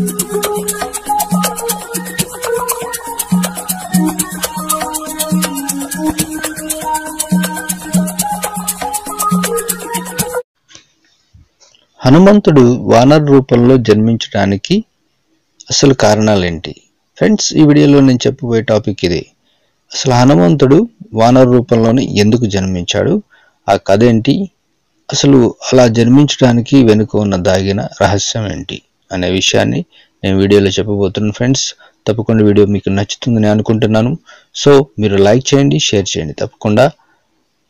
హనుమంతుడు వానర్ రూపంలో జన్మించడానికి అసలు కారణాలేంటి? ఫ్రెండ్స్ ఈ వీడియోలో నేను చెప్పబోయే టాపిక్ ఇది. అసలు హనుమంతుడు వానర్ రూపంలోనే ఎందుకు జన్మించాడు? ఆ కథ ఏంటి? అసలు అలా జన్మించడానికి వెనుక ఉన్న దాగిన రహస్యం ఏంటి? అనే విషయాన్ని నేను వీడియోలో చెప్పబోతున్నాను ఫ్రెండ్స్ తప్పకుండా వీడియో మీకు నచ్చుతుందని అనుకుంటున్నాను. సో మీరు లైక్ చేయండి షేర్ చేయండి. తప్పకుండా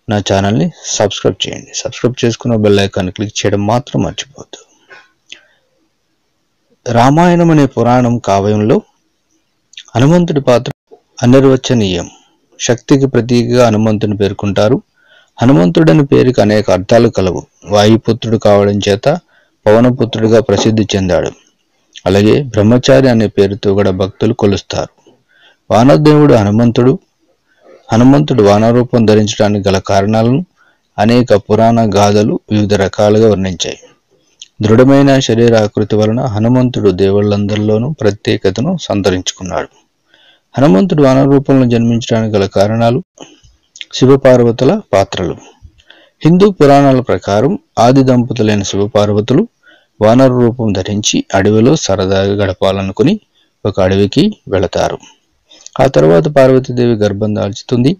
నా ఛానల్ని సబ్స్క్రైబ్ చేయండి. సబ్స్క్రైబ్ చేసుకున్న బెల్ ఐకాన్ క్లిక్ చేయడం మాత్రం మర్చిపోద్దు రామాయణం అనే పురాణం కావ్యంలో హనుమంతుడి పాత్ర అనిర్వచనీయం. శక్తికి ప్రతీకగా హనుమంతుని పేర్కొంటారు. హనుమంతుడని పేరుకి అనేక అర్థాలు కలవు. వాయుపుత్రుడు కావడం చేత పవనపుత్రుడిగా ప్రసిద్ధి చెందాడు. అలాగే బ్రహ్మచారి అనే పేరుతో కూడా భక్తులు కొలుస్తారు. వానదేవుడు హనుమంతుడు. హనుమంతుడు వానరూపం ధరించడానికి గల కారణాలను అనేక పురాణ గాథలు వివిధ రకాలుగా వర్ణించాయి. దృఢమైన శరీరాకృతి వలన హనుమంతుడు దేవుళ్ళందరిలోనూ ప్రత్యేకతను సంతరించుకున్నాడు. హనుమంతుడు వానరూపంలో జన్మించడానికి గల కారణాలు శివపార్వతుల పాత్రలు. హిందూ పురాణాల ప్రకారం ఆది దంపతులైన శివపార్వతులు వానర రూపం ధరించి అడవిలో సరదాగా గడపాలనుకుని ఒక అడవికి వెళతారు. ఆ తర్వాత పార్వతీదేవి గర్భం దాల్చుతుంది.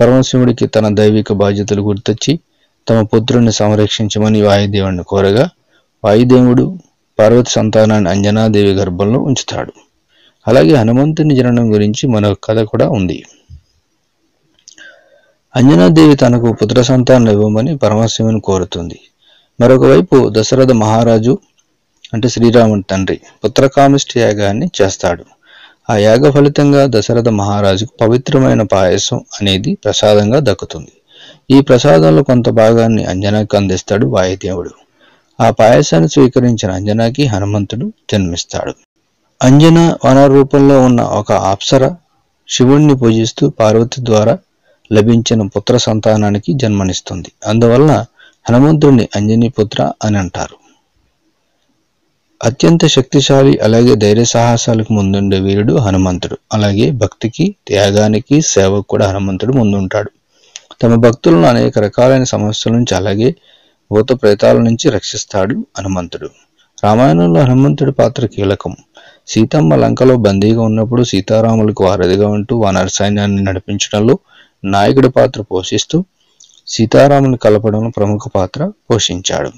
పరమశివుడికి తన దైవిక బాధ్యతలు గుర్తొచ్చి తమ పుత్రుని సంరక్షించమని వాయుదేవుడిని కోరగా వాయుదేవుడు పార్వతి సంతానాన్ని అంజనాదేవి గర్భంలో ఉంచుతాడు. అలాగే హనుమంతుని జననం గురించి మరొక కథ కూడా ఉంది. అంజనాదేవి తనకు పుత్ర సంతానం ఇవ్వమని పరమశివుని కోరుతుంది. మరొకవైపు దశరథ మహారాజు అంటే శ్రీరాముని తండ్రి పుత్రకామిష్టి యాగాన్ని చేస్తాడు. ఆ యాగ ఫలితంగా దశరథ మహారాజుకు పవిత్రమైన పాయసం అనేది ప్రసాదంగా దక్కుతుంది. ఈ ప్రసాదంలో కొంత భాగాన్ని అంజనాకి అందిస్తాడు వాయుదేవుడు. ఆ పాయసాన్ని స్వీకరించిన అంజనాకి హనుమంతుడు జన్మిస్తాడు. అంజన వన రూపంలో ఉన్న ఒక అప్సర శివుణ్ణి పూజిస్తూ పార్వతి ద్వారా లభించిన పుత్ర సంతానానికి జన్మనిస్తుంది. అందువలన హనుమంతుడిని అంజనీ పుత్ర అని అంటారు. అత్యంత శక్తిశాలి అలాగే ధైర్య సాహసాలకు ముందుండే వీరుడు హనుమంతుడు. అలాగే భక్తికి త్యాగానికి సేవకు కూడా హనుమంతుడు ముందుంటాడు. తమ భక్తులను అనేక రకాలైన సమస్యల నుంచి అలాగే భూత ప్రేతాల నుంచి రక్షిస్తాడు హనుమంతుడు. రామాయణంలో హనుమంతుడి పాత్ర కీలకం. సీతమ్మ లంకలో బందీగా ఉన్నప్పుడు సీతారాములకు వారధిగా ఉంటూ వానర సైన్యాన్ని నడిపించడంలో నాయకుడి పాత్ర పోషిస్తూ సీతారాముని కలపడంలో ప్రముఖ పాత్ర పోషించాడు.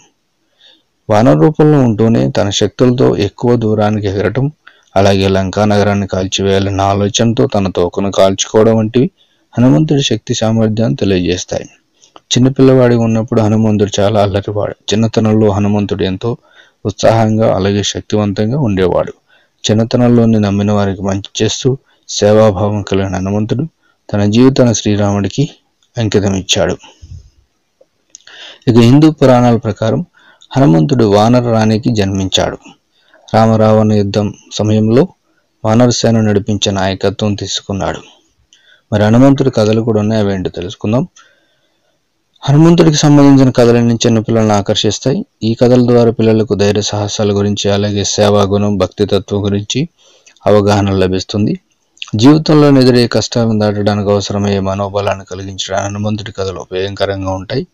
వానర రూపంలో ఉంటూనే తన శక్తులతో ఎక్కువ దూరానికి ఎగరటం అలాగే లంకా నగరాన్ని కాల్చివేయాలన్న ఆలోచనతో తన తోకను కాల్చుకోవడం వంటివి హనుమంతుడి శక్తి సామర్థ్యాన్ని తెలియజేస్తాయి. చిన్నపిల్లవాడి ఉన్నప్పుడు హనుమంతుడు చాలా అల్లరివాడు. చిన్నతనంలో హనుమంతుడు ఎంతో ఉత్సాహంగా అలాగే శక్తివంతంగా ఉండేవాడు. చిన్నతనంలోనే నమ్మిన వారికి మంచి చేస్తూ సేవాభావం కలిగిన హనుమంతుడు తన జీవితాన్ని శ్రీరాముడికి అంకితం ఇచ్చాడు. ఇక హిందూ పురాణాల ప్రకారం హనుమంతుడు వానర రాణికి జన్మించాడు. రామరావణ యుద్ధం సమయంలో వానర సేన నడిపించే నాయకత్వం తీసుకున్నాడు. మరి హనుమంతుడి కథలు కూడా ఉన్నాయి అవేంటో తెలుసుకుందాం. హనుమంతుడికి సంబంధించిన కథలన్నీ చిన్నపిల్లలను ఆకర్షిస్తాయి? ఈ కథల ద్వారా పిల్లలకు ధైర్య సాహసాల గురించి అలాగే సేవా గుణం భక్తితత్వం గురించి అవగాహన లభిస్తుంది. జీవితంలో ఎదురే కష్టాలను దాటడానికి అవసరమయ్యే మనోబలాన్ని కలిగించడానికి హనుమంతుడి కథలు ఉపయోగకరంగా ఉంటాయి.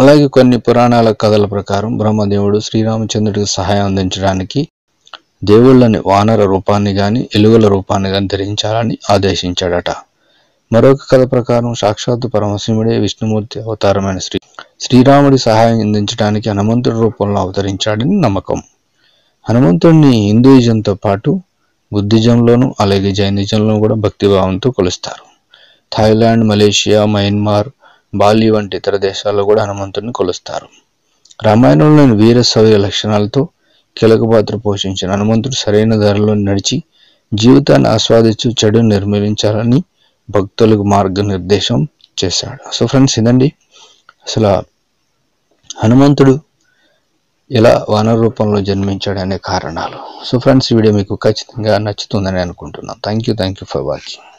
అలాగే కొన్ని పురాణాల కథల ప్రకారం బ్రహ్మదేవుడు శ్రీరామచంద్రుడికి సహాయం అందించడానికి దేవుళ్ళని వానర రూపాన్ని కానీ ఎలుగుల రూపాన్ని కానీ ధరించాలని ఆదేశించాడట. మరొక కథ ప్రకారం సాక్షాత్తు పరమశివుడే విష్ణుమూర్తి అవతారమైన శ్రీ శ్రీరాముడి సహాయం అందించడానికి హనుమంతుడి రూపంలో అవతరించాడని నమ్మకం. హనుమంతుడిని హిందూయిజంతో పాటు బుద్ధిజంలోను అలాగే జైనిజంలో కూడా భక్తిభావంతో కొలుస్తారు. థాయిలాండ్ మలేషియా మయన్మార్ బాలి వంటి ఇతర దేశాల్లో కూడా హనుమంతుడిని కొలుస్తారు. రామాయణంలోని వీర శౌర్య లక్షణాలతో కీలక పాత్ర పోషించిన హనుమంతుడు సరైన దారిలో నడిచి జీవితాన్ని ఆస్వాదించు చెడును నిర్మూలించాలని భక్తులకు మార్గనిర్దేశం చేశాడు. సో ఫ్రెండ్స్ ఇదండి. అసలు హనుమంతుడు ఎలా వానర రూపంలో జన్మించాడనే కారణాలు. సో ఫ్రెండ్స్ ఈ వీడియో మీకు ఖచ్చితంగా నచ్చుతుందని అనుకుంటున్నాను thank you thank you for watching